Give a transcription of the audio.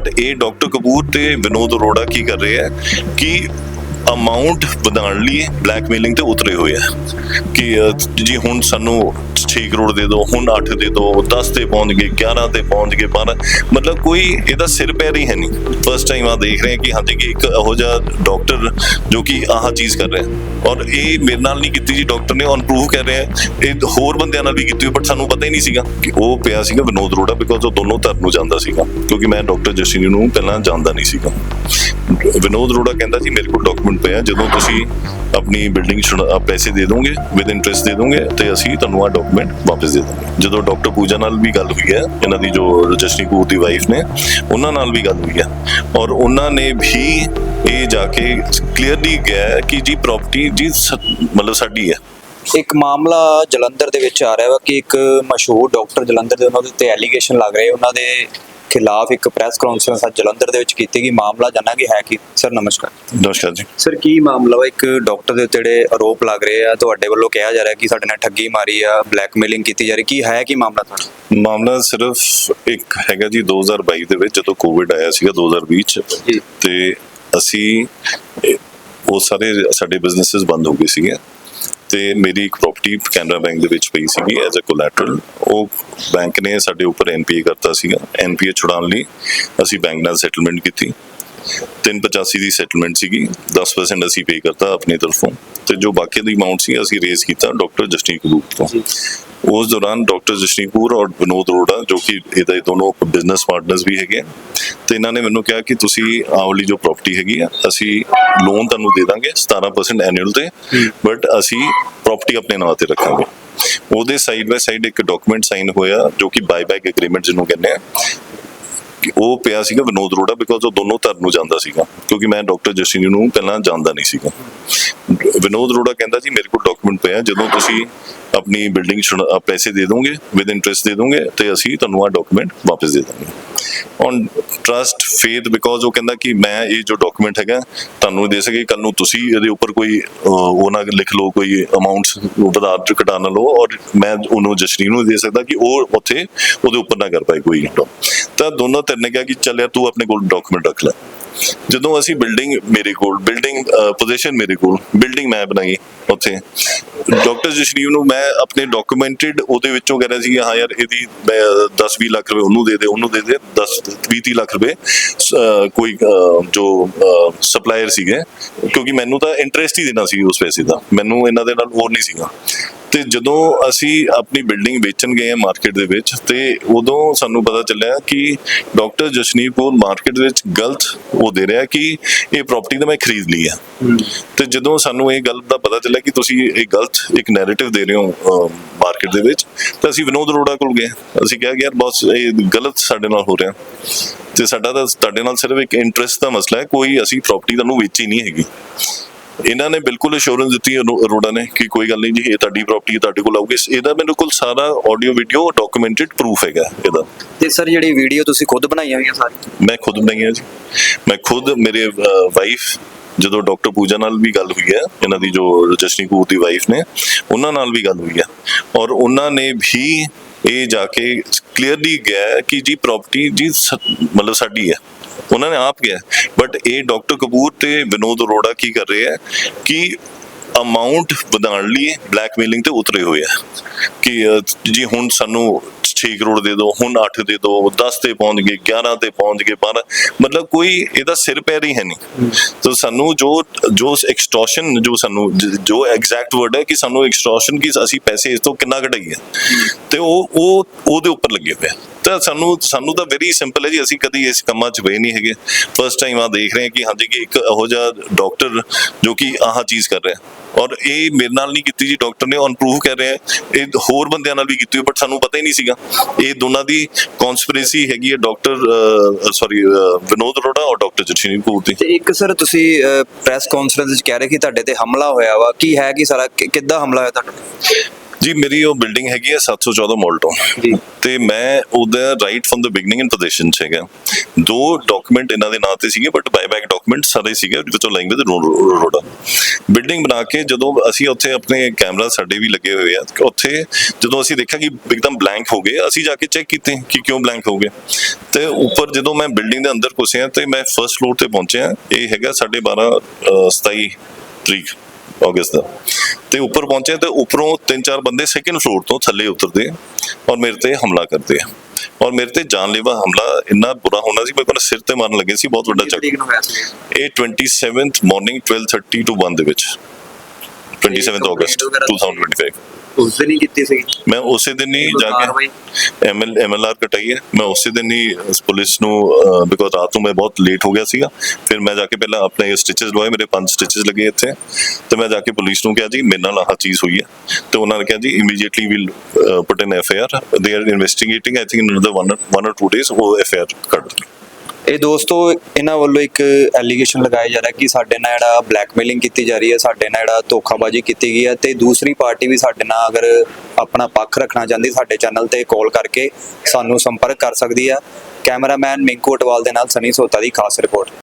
But ਇਹ doctor Kapoor ਤੇ ਵਿਨੋਦ ਅਰੋੜਾ ਕੀ ਕਰ ਰਹੇ ਹੈ? ਕਿ ਅਮਾਉਂਟ ਵਧਾਉਣ ਲਈ ਬਲੈਕਮੇਲਿੰਗ ਤੇ ਉਤਰੇ ਹੋਏ ਆ। ਕਿ ਜੀ ਹੁਣ ਸਾਨੂੰ 6 ਕਰੋੜ ਦੇ ਦਿਓ ਹੁਣ 8 ਦੇ ਦਿਓ 10 ਤੇ ਪਹੁੰਚ ਗਏ 11 ਤੇ ਪਹੁੰਚ ਗਏ 12 ਮਤਲਬ ਕੋਈ ਇਹਦਾ ਸਿਰ ਪੈਰ ਹੀ ਹੈ ਨਹੀਂ। ਫਸਟ ਟਾਈਮ ਆ ਦੇਖ ਰਹੇ ਹਾਂ ਕਿ ਹਾਂਜੀ, ਕਿ ਇੱਕ ਇਹੋ ਜਿਹਾ ਡਾਕਟਰ ਜੋ ਕਿ ਆਹ ਚੀਜ਼ ਕਰ ਰਿਹਾ। ਔਰ ਇਹ ਮੇਰੇ ਨਾਲ ਨਹੀਂ ਕੀਤੀ ਜੀ ਡਾਕਟਰ ਨੇ ਔਨ ਪ੍ਰੂਫ ਕਰ ਰਿਹਾ। ਇਹ ਹੋਰ ਬੰਦਿਆਂ ਨਾਲ ਵੀ ਕੀਤੀ ਹੋਈ ਬਟ ਸਾਨੂੰ ਪਤਾ ਹੀ ਨਹੀਂ ਸੀਗਾ ਕਿ ਉਹ ਪਿਆ ਸੀਗਾ ਵਿਨੋਦ ਰੋੜਾ ਬਿਕੋਜ਼ ਉਹ ਦੋਨੋਂ ਧਰ ਨੂੰ ਜਾਂਦਾ ਸੀਗਾ। ਕਿਉਂਕਿ ਮੈਂ ਡਾਕਟਰ ਜਸ਼ਨੀ ਨੂੰ ਪਹਿਲਾਂ ਜਾਣਦਾ ਨਹੀਂ ਸੀਗਾ। ਵਿਨੋਦ ਰੋੜਾ ਕਹਿੰਦਾ ਜੀ, ਮੇਰੇ ਕੋਲ ਡਾਕੂਮੈਂਟ ਪਿਆ ਜਦੋਂ ਤੁਸੀਂ ਆਪਣੀ ਬਿਲਡਿੰਗ ਪੈਸੇ ਦੇ ਦੋਗੇ ਵਿਦ ਇੰਟਰਸਟ ਦੇ ਦੋਗੇ, ਤੇ ਅਸੀਂ ਤੁਹਾਨੂੰ ਆ ਡਾਕੂਮੈਂਟ ਵਾਪਸ ਦੇ ਦਾਂਗੇ। ਜਦੋਂ ਡਾਕਟਰ ਪੂਜਾ ਨਾਲ ਵੀ ਗੱਲ ਹੋਈ ਹੈ, ਇਹਨਾਂ ਦੀ ਜੋ ਜਸ਼ਨੀ ਕਪੂਰ ਦੀ ਵਾਈਫ ਨੇ, ਉਹਨਾਂ ਨਾਲ ਵੀ ਗੱਲ ਹੋਈ ਹੈ। ਔਰ ਉਹਨਾਂ ਨੇ ਵੀ ਇਹ ਜਾ ਕੇ ਕਲੀਅਰਲੀ ਗਿਆ ਕਿ ਜੀ ਪ੍ਰਾਪਰਟੀ ਜੀ ਮਤਲਬ ਸਾਡੀ ਹੈ। ਇੱਕ ਮਾਮਲਾ ਜਲੰਧਰ ਦੇ ਵਿੱਚ ਆ ਰਿਹਾ ਵਾ ਕਿ ਇੱਕ ਮਸ਼ਹੂਰ ਡਾਕਟਰ ਜਲੰਧਰ ਦੇ ਉਹਨਾਂ ਦੇ ਉੱਤੇ ਐਲੀਗੇਸ਼ਨ ਲੱਗ ਰਹੇ ਉਹਨਾਂ ਦੇ ਖਿਲਾਫ ਇੱਕ ਪ੍ਰੈਸ ਕਾਨਫਰੰਸ ਅੱਜ ਜਲੰਧਰ ਦੇ ਵਿੱਚ ਕੀਤੀ ਗਈ। ਮਾਮਲਾ ਜਾਣਾਂਗੇ ਹੈ ਕਿ ਸਰ ਨਮਸਕਾਰ। ਨਮਸਕਾਰ ਜੀ। ਸਰ ਕੀ ਮਾਮਲਾ ਵਾ? ਇੱਕ ਡਾਕਟਰ ਦੇ ਉੱਤੇ ਜਿਹੜੇ ਆਰੋਪ ਲੱਗ ਰਹੇ ਆ ਤੁਹਾਡੇ ਵੱਲੋਂ ਕਿਹਾ ਜਾ ਰਿਹਾ ਕਿ ਸਾਡੇ ਨਾਲ ਠੱਗੀ ਮਾਰੀ ਆ ਬਲੈਕਮੇਲਿੰਗ ਕੀਤੀ ਜਾ ਰਹੀ। ਕੀ ਹੈ ਕੀ ਮਾਮਲਾ ਤੁਹਾਡਾ? ਮਾਮਲਾ ਸਿਰਫ ਇੱਕ ਹੈਗਾ ਜੀ 2022 ਦੇ ਵਿੱਚ ਜਦੋਂ ਕੋਵਿਡ ਆਇਆ ਸੀਗਾ 2020 ਚ। ਤੇ ਅਸੀਂ ਉਹ ਸਾਰੇ ਸਾਡੇ ਬਿਜ਼ਨੈਸਸ ਬੰਦ ਹੋ ਗਏ ਸੀਗੇ। ਤੇ ਮੇਰੀ ਇੱਕ ਪ੍ਰਾਪਰਟੀ ਕੈਨਰਾ ਬੈਂਕ ਦੇ ਵਿੱਚ ਪਈ ਸੀਗੀ ਐਜ਼ ਅ ਕੋਲੈਟਰਲ ਉਹ ਬੈਂਕ ਨੇ ਸਾਡੇ ਉੱਪਰ ਐਨਪੀਏ ਕਰਤਾ ਸੀਗਾ। ਐਨਪੀਏ ਛੁਡਾਉਣ ਲਈ ਅਸੀਂ ਬੈਂਕ ਨਾਲ ਸੈਟਲਮੈਂਟ ਕੀਤੀ। 385 ਦੀ ਸੈਟਲਮੈਂਟ ਸੀਗੀ। 10% ਅਸੀਂ ਪੇ ਕਰਤਾ ਆਪਣੀ ਤਰਫੋਂ। ਤੇ ਜੋ ਬਾਕੀ ਦੀ ਅਮਾਉਂਟ ਸੀ, ਅਸੀਂ ਰੇਜ਼ ਕੀਤਾ ਡਾਕਟਰ ਜਸਟਿਨ ਕਬੂਤ ਤੋਂ। ਉਸ ਦੌਰਾਨ ਡਾਕਟਰ ਜਸ਼ਨੀ ਔਰ ਵਿਨੋਦ ਅਰੋੜਾ ਜੋ ਕਿ ਇਹਦਾ ਇਹ ਦੋਨੋਂ ਬਿਜ਼ਨਸ ਪਾਰਟਨਰਸ ਵੀ ਹੈਗੇ ਆ, ਤੇ ਇਹਨਾਂ ਨੇ ਮੈਨੂੰ ਕਿਹਾ ਕਿ ਤੁਸੀਂ ਆਹ ਵਾਲੀ ਜੋ ਪ੍ਰਾਪਰਟੀ ਹੈਗੀ ਆ ਅਸੀਂ ਲੋਨ ਤੁਹਾਨੂੰ ਦੇ ਦਾਂਗੇ 17% ਐਨੂਅਲ ਤੇ ਬਟ ਅਸੀਂ ਪ੍ਰਾਪਰਟੀ ਆਪਣੇ ਨਾਂ ਤੇ ਰੱਖਾਂਗੇ। ਉਹਦੇ ਸਾਈਡ ਬਾਈ ਸਾਈਡ ਇੱਕ ਡਾਕੂਮੈਂਟ ਸਾਈਨ ਹੋਇਆ ਜੋ ਕਿ ਬਾਈਬੈਕ ਐਗਰੀਮੈਂਟ ਜਿਹਨੂੰ ਕਹਿੰਦੇ ਆ। ਕਿ ਉਹ ਪਿਆ ਸੀਗਾ ਵਿਨੋਦ ਅਰੋੜਾ ਬਿਕੋਜ਼ ਉਹ ਦੋਨੋਂ ਧਰ ਨੂੰ ਜਾਂਦਾ ਸੀਗਾ ਕਿਉਂਕਿ ਮੈਂ ਡਾਕਟਰ ਜਸ਼ਨ ਨੂੰ ਪਹਿਲਾਂ ਜਾਣਦਾ ਨਹੀਂ ਸੀਗਾ। ਵਿਨੋਦ ਅਰੋੜਾ ਕਹਿੰਦਾ ਜੀ ਮੇਰੇ ਕੋਲ ਡਾਕੂਮੈਂਟ ਪਿਆ ਜਦੋਂ ਤੁਸੀਂ ਆਪਣੀ ਬਿਲਡਿੰਗ ਪੈਸੇ ਦੇ ਦੋਗੇ ਵਿਦ ਇੰਟਰਸਟ ਦੇ ਦੋਗੇ, ਤੇ ਅਸੀਂ ਤੁਹਾਨੂੰ ਆ ਡਾਕੂਮੈਂਟ ਵਾਪਸ ਦੇ ਦਾਂਗੇ। ਔਨ ਟਰਸਟ ਫੇਥ ਬਿਕੋਜ਼ ਉਹ ਕਹਿੰਦਾ ਕਿ ਮੈਂ ਇਹ ਜੋ ਡਾਕੂਮੈਂਟ ਹੈਗਾ, ਤੁਹਾਨੂੰ ਦੇ ਸਕੇ ਕੱਲ ਨੂੰ ਤੁਸੀਂ ਇਹਦੇ ਉੱਪਰ ਕੋਈ ਉਹ ਨਾ ਲਿਖ ਲਓ, ਕੋਈ ਅਮਾਉਂਟਸ ਵਧਾ ਘਟਾ ਨਾ ਲਓ, ਔਰ ਮੈਂ ਉਹਨੂੰ ਜਸ਼ਨੀ ਨੂੰ ਦੇ ਸਕਦਾ ਕਿ ਉਹ ਉੱਥੇ ਉਹਦੇ ਉੱਪਰ ਨਾ ਕਰ ਪਾਏ ਕੋਈ ਤਾਂ ਦੋਨੋਂ ਧਿਰ ਨੇ ਕਿਹਾ ਕਿ ਚੱਲ ਯਾਰ ਤੂੰ ਆਪਣੇ ਕੋਲ ਡਾਕੂਮੈਂਟ ਰੱਖ ਲੈ। ਜਦੋਂ ਅਸੀਂ ਬਿਲਡਿੰਗ ਮੇਰੇ ਕੋਲ ਬਿਲਡਿੰਗ ਪੋਜੀਸ਼ਨ ਮੇਰੇ ਕੋਲ ਬਿਲਡਿੰਗ ਮੈਂ ਬਣਾਈ ਉੱਥੇ। ਡਾਕਟਰ ਜਸ਼ਰੀਫ ਨੂੰ ਮੈਂ ਆਪਣੇ ਡਾਕੂਮੈਂਟਡ ਉਹਦੇ ਵਿੱਚੋਂ ਕਹਿ ਰਿਹਾ ਸੀ ਹਾਂ ਯਾਰ ਇਹਦੀ 10 20 ਲੱਖ ਰੁਪਏ ਉਹਨੂੰ ਦੇ ਦੇ, ਉਹਨੂੰ ਦੇ ਦੇ 10 20 ਲੱਖ ਰੁਪਏ ਕੋਈ ਜੋ ਸਪਲਾਇਰ ਸੀਗੇ। ਕਿਉਂਕਿ ਮੈਨੂੰ ਤਾਂ ਇੰਟਰਸਟ ਹੀ ਦੇਣਾ ਸੀ ਉਸ ਪੈਸੇ ਦਾ। ਮੈਨੂੰ ਇਹਨਾਂ ਦੇ ਨਾਲ ਹੋਰ ਨਹੀਂ ਸੀਗਾ। ਤੇ ਜਦੋਂ ਅਸੀਂ ਆਪਣੀ ਬਿਲਡਿੰਗ ਵੇਚਣ ਗਏ ਆ ਮਾਰਕੀਟ ਦੇ ਵਿੱਚ ਤੇ ਉਦੋਂ ਸਾਨੂੰ ਪਤਾ ਚੱਲਿਆ ਕਿ ਡਾਕਟਰ ਜਸ਼ਨੀਪ ਕੌਰ ਮਾਰਕੀਟ ਦੇ ਵਿੱਚ ਗਲਤ ਉਹ ਦੇ ਰਿਹਾ ਕਿ ਇਹ ਪ੍ਰਾਪਰਟੀ ਤਾਂ ਮੈਂ ਖਰੀਦ ਲਈ ਆ। ਤੇ ਜਦੋਂ ਸਾਨੂੰ ਇਹ ਗੱਲ ਦਾ ਪਤਾ ਚੱਲਿਆ ਕਿ ਤੁਸੀਂ ਇਹ ਗਲਤ ਇੱਕ ਨੈਰੇਟਿਵ ਦੇ ਰਹੇ ਹੋ ਮਾਰਕੀਟ ਦੇ ਵਿੱਚ ਤਾਂ ਅਸੀਂ ਵਿਨੋਦ ਅਰੋੜਾ ਕੋਲ ਗਏ। ਅਸੀਂ ਕਿਹਾ ਕਿ ਯਾਰ ਬਸ ਇਹ ਗਲਤ ਸਾਡੇ ਨਾਲ ਹੋ ਰਿਹਾ। ਤੇ ਸਾਡਾ ਤਾਂ ਤੁਹਾਡੇ ਨਾਲ ਸਿਰਫ ਇੱਕ ਇੰਟਰਸਟ ਦਾ ਮਸਲਾ ਹੈ ਕੋਈ ਅਸੀਂ ਪ੍ਰਾਪਰਟੀ ਤੁਹਾਨੂੰ ਵੇਚੀ ਨਹੀਂ ਹੈਗੀ। ਇਹਨਾਂ ਨੇ ਬਿਲਕੁਲ ਅਸ਼ੋਰੈਂਸ ਦਿੱਤੀ ਅਰੋ- ਅਰੋੜਾ ਨੇ ਕਿ ਕੋਈ ਗੱਲ ਨਹੀਂ ਜੀ ਇਹ ਤੁਹਾਡੀ ਪ੍ਰਾਪਰਟੀ ਤੁਹਾਡੇ ਕੋਲ ਆਊਗੀ। ਇਹਦਾ ਮੇਰੇ ਕੋਲ ਸਾਰਾ ਆਡੀਓ ਵੀਡੀਓ ਡਾਕੂਮੈਂਟਡ ਪ੍ਰੂਫ ਹੈਗਾ ਇਹਦਾ। ਤੇ ਸਰ ਜਿਹੜੀ ਵੀਡੀਓ ਤੁਸੀਂ ਖੁਦ ਬਣਾਈਆਂ ਹੋਈਆਂ ਸਾਰੀ? ਮੈਂ ਖੁਦ ਬਣਾਈਆਂ ਜੀ। ਮੈਂ ਖੁਦ ਮੇਰੇ ਵਾਈਫ ਜਦੋਂ ਡਾਕਟਰ ਪੂਜਾ ਨਾਲ ਵੀ ਗੱਲ ਹੋਈ ਹੈ ਇਹਨਾਂ ਦੀ ਜੋ ਜਸ਼ਨੀ ਕਪੂਰ ਦੀ ਵਾਈਫ ਨੇ ਉਹਨਾਂ ਨਾਲ ਵੀ ਗੱਲ ਹੋਈ ਹੈ। ਔਰ ਉਹਨਾਂ ਨੇ ਵੀ ਇਹ ਜਾ ਕੇ ਕਲੀਅਰਲੀ ਗਿਆ ਕਿ ਜੀ ਪ੍ਰਾਪਰਟੀ ਜੀ ਮਤਲਬ ਸਾਡੀ ਹੈ। ਉਹਨਾਂ ਨੇ ਆਪ ਕਿਹਾ ਬਟ ਇਹ ਡਾਕਟਰ ਕਪੂਰ ਤੇ ਵਿਨੋਦ ਅਰੋੜਾ ਕੀ ਕਰ ਰਹੇ ਹੈ ਕਿ ਅਮਾਉਂਟ ਵਧਾਉਣ ਲਈ ਬਲੈਕਮੇਲਿੰਗ ਤੇ ਉਤਰੇ ਹੋਏ ਆ। ਕਿ ਜੀ ਹੁਣ ਸਾਨੂੰ 6 ਕਰੋੜ ਦੇ ਦਿਓ ਹੁਣ 8 ਦੇ ਦਿਓ 10 ਤੇ ਪਹੁੰਚ ਗਏ 11 ਤੇ ਪਹੁੰਚ ਗਏ 12 ਮਤਲਬ ਕੋਈ ਇਹਦਾ ਸਿਰ ਪੈਰ ਹੀ ਹੈ ਨਹੀਂ। ਤਾਂ ਸਾਨੂੰ ਜੋ ਜੋ ਐਕਸਟੋਰਸ਼ਨ ਜੋ ਸਾਨੂੰ ਜ- ਐਗਜ਼ੈਕਟ ਵਰਡ ਹੈ ਕਿ ਸਾਨੂੰ ਐਕਸਟੋਰਸ਼ਨ ਕੀ ਅਸੀਂ ਪੈਸੇ ਇਸ ਤੋਂ ਕਿੰਨਾ ਘਟਾਈਏ ਤੇ ਉਹ ਉਹ ਉਹਦੇ ਉੱਪਰ ਲੱਗੇ ਹੋਏ। ਤਾਂ ਸਾਨੂੰ ਸਾਨੂੰ ਤਾਂ ਵੈਰੀ ਸਿੰਪਲ ਹੈ ਜੀ ਅਸੀਂ ਕਦੀ ਇਸ ਕੰਮਾਂ 'ਚ ਵੇ ਨਹੀਂ ਹੈਗੇ। ਫਸਟ ਟਾਈਮ ਆ ਦੇਖ ਰਹੇ ਹਾਂ ਕਿ ਹਾਂਜੀ ਕਿ ਇੱਕ ਇਹੋ ਜਿਹਾ ਡਾਕਟਰ ਜੋ ਕਿ ਆਹ ਚੀਜ਼ ਕਰ ਰਿਹਾ। ਔਰ ਇਹ ਮੇਰੇ ਨਾਲ ਨਹੀਂ ਕੀਤੀ ਜੀ, ਡਾਕਟਰ ਨੇ ਔਨ ਪ੍ਰੂਫ ਕਰ ਰਿਹਾ ਇਹ ਹੋਰ ਬੰਦਿਆਂ ਨਾਲ ਵੀ ਕੀਤੀ ਹੋਈ ਬਟ ਸਾਨੂੰ ਪਤਾ ਹੀ ਨਹੀਂ ਸੀਗਾ। ਇਹ ਦੋਨਾਂ ਦੀ ਕਨਸਪੀਰੇਸੀ ਹੈਗੀ ਹੈ, ਡਾਕਟਰ ਸੌਰੀ ਵਿਨੋਦ ਅਰੋੜਾ ਔਰ ਡਾਕਟਰ ਜਸ਼ਨੀ ਕਪੂਰ ਦੀ। ਤੇ ਇੱਕ ਸਰ ਤੁਸੀਂ ਪ੍ਰੈਸ ਕਾਨਫਰੰਸ ਵਿੱਚ ਕਹਿ ਰਹੇ ਕਿ ਤੁਹਾਡੇ ਤੇ ਹਮਲਾ ਹੋਇਆ ਵਾ। ਕੀ ਹੈ ਕਿ ਸਾਰਾ ਕਿੱਦਾਂ ਹਮਲਾ ਹੋਇਆ ਤੁਹਾਡੇ ਜੀ ਮੇਰੀ ਉਹ ਬਿਲਡਿੰਗ ਹੈਗੀ ਹੈ 714 ਮੋਲਟੋ ਤੇ। ਮੈਂ ਉਹਦਾ right from the beginning in position ਚ ਹੈਗਾ। ਦੋ ਡਾਕੂਮੈਂਟ ਇਹਨਾਂ ਦੇ ਨਾਂ ਤੇ ਸੀਗੇ ਬਟ ਬਾਈਬੈਕ ਡਾਕੂਮੈਂਟ ਸਾਰੇ ਸੀਗੇ ਵਿੱਚੋਂ ਲੈਂਗੁਏਜ ਰੋੜਾ ਬਿਲਡਿੰਗ ਬਣਾ ਕੇ ਜਦੋਂ ਅਸੀਂ ਉੱਥੇ ਆਪਣੇ ਕੈਮਰਾ ਸਾਡੇ ਵੀ ਲੱਗੇ ਹੋਏ ਆ ਉੱਥੇ ਜਦੋਂ ਅਸੀਂ ਦੇਖਿਆ ਕਿ ਇੱਕਦਮ ਬਲੈਂਕ ਹੋ ਗਏ ਅਸੀਂ ਜਾ ਕੇ ਚੈੱਕ ਕੀਤੇ ਕਿ ਕਿਉਂ ਬਲੈਂਕ ਹੋ ਗਏ। ਤੇ ਉੱਪਰ ਜਦੋਂ ਮੈਂ ਬਿਲਡਿੰਗ ਦੇ ਅੰਦਰ ਘੁਸਿਆ ਤੇ ਮੈਂ ਫਰਸਟ ਫਲੋਰ ਤੇ ਪਹੁੰਚਿਆ ਇਹ ਹੈਗਾ 12:30 27 ਤਰੀਕ ਅਗਸਤ ਦਾ। ਤੇ ਉੱਪਰ ਪਹੁੰਚੇ ਤੇ ਉੱਪਰੋਂ ਤਿੰਨ ਚਾਰ ਬੰਦੇ ਸੈਕਿੰਡ ਫਲੋਰ ਤੋਂ ਥੱਲੇ ਉਤਰਦੇ ਆ ਔਰ ਮੇਰੇ ਤੇ ਹਮਲਾ ਕਰਦੇ ਆ। ਔਰ ਮੇਰੇ ਤੇ ਜਾਨਲੇਵਾ ਹਮਲਾ ਇੰਨਾ ਬੁਰਾ ਹੋਣਾ ਸੀ ਮੇਰੇ ਕੋਲ ਸਿਰ ਤੇ ਮਾਰਨ ਲੱਗੇ ਸੀ ਬਹੁਤ ਵੱਡਾ ਚੱਕ। ਇਹ 27th ਮਾਰਨਿੰਗ 12:30 ਤੋਂ 1 ਦੇ ਵਿੱਚ। 27th ਅਗਸਤ 2025 ਉਸ ਦਿਨ ਹੀ ਕੀਤੀ ਸੀ ਮੈਂ ਉਸੇ ਦਿਨ ਹੀ ਜਾ? ਕੇ ਐਮਐਲ ਐਮਐਲਆਰ ਕਟਾਈ ਹੈ। ਮੈਂ ਉਸੇ ਦਿਨ ਹੀ ਪੁਲਿਸ ਨੂੰ ਬਿਕੋਜ਼ ਰਾਤ ਨੂੰ ਮੈਂ ਬਹੁਤ ਲੇਟ ਹੋ ਗਿਆ ਸੀਗਾ। ਫਿਰ ਮੈਂ ਜਾ ਕੇ ਪਹਿਲਾਂ ਆਪਣੇ ਸਟਿਚਸ ਲਵਾਏ। ਮੇਰੇ ਪੰਜ ਸਟਿਚਸ ਲੱਗੇ ਇੱਥੇ। ਤੇ ਮੈਂ ਜਾ ਕੇ ਪੁਲਿਸ ਨੂੰ ਕਿਹਾ ਜੀ ਮੇਰੇ ਨਾਲ ਆਹ ਚੀਜ਼ ਹੋਈ ਹੈ। ਤੇ ਉਹਨਾਂ ਨੇ ਕਿਹਾ ਜੀ immediately will put in F I R they are investigating I think in another one one or two days ਉਹ ਐਫ ਆਈ ਆਰ ਕੱਢ ਦੇਣਗੇ ਇਹ ਦੋਸਤੋ, ਇਹਨਾਂ ਵੱਲੋਂ ਇੱਕ ਐਲੀਗੇਸ਼ਨ ਲਗਾਇਆ ਜਾ ਰਿਹਾ ਕਿ ਸਾਡੇ ਨਾਲ ਜਿਹੜਾ ਬਲੈਕਮੇਲਿੰਗ ਕੀਤੀ ਜਾ ਰਹੀ ਹੈ, ਸਾਡੇ ਨਾਲ ਜਿਹੜਾ ਧੋਖਾਬਾਜ਼ੀ ਕੀਤੀ ਗਈ ਹੈ ਤੇ ਦੂਸਰੀ ਪਾਰਟੀ ਵੀ ਸਾਡੇ ਨਾਲ ਅਗਰ ਆਪਣਾ ਪੱਖ ਰੱਖਣਾ ਚਾਹੁੰਦੀ, ਸਾਡੇ ਚੈਨਲ ਤੇ ਕਾਲ ਕਰਕੇ ਸਾਨੂੰ ਸੰਪਰਕ ਕਰ ਸਕਦੀ ਹੈ। ਕੈਮਰਾਮੈਨ ਮਿੰਕੂ ਅਟਵਾਲ ਦੇ ਨਾਲ ਸਨੀ ਸੋਤਾ ਦੀ ਖਾਸ ਰਿਪੋਰਟ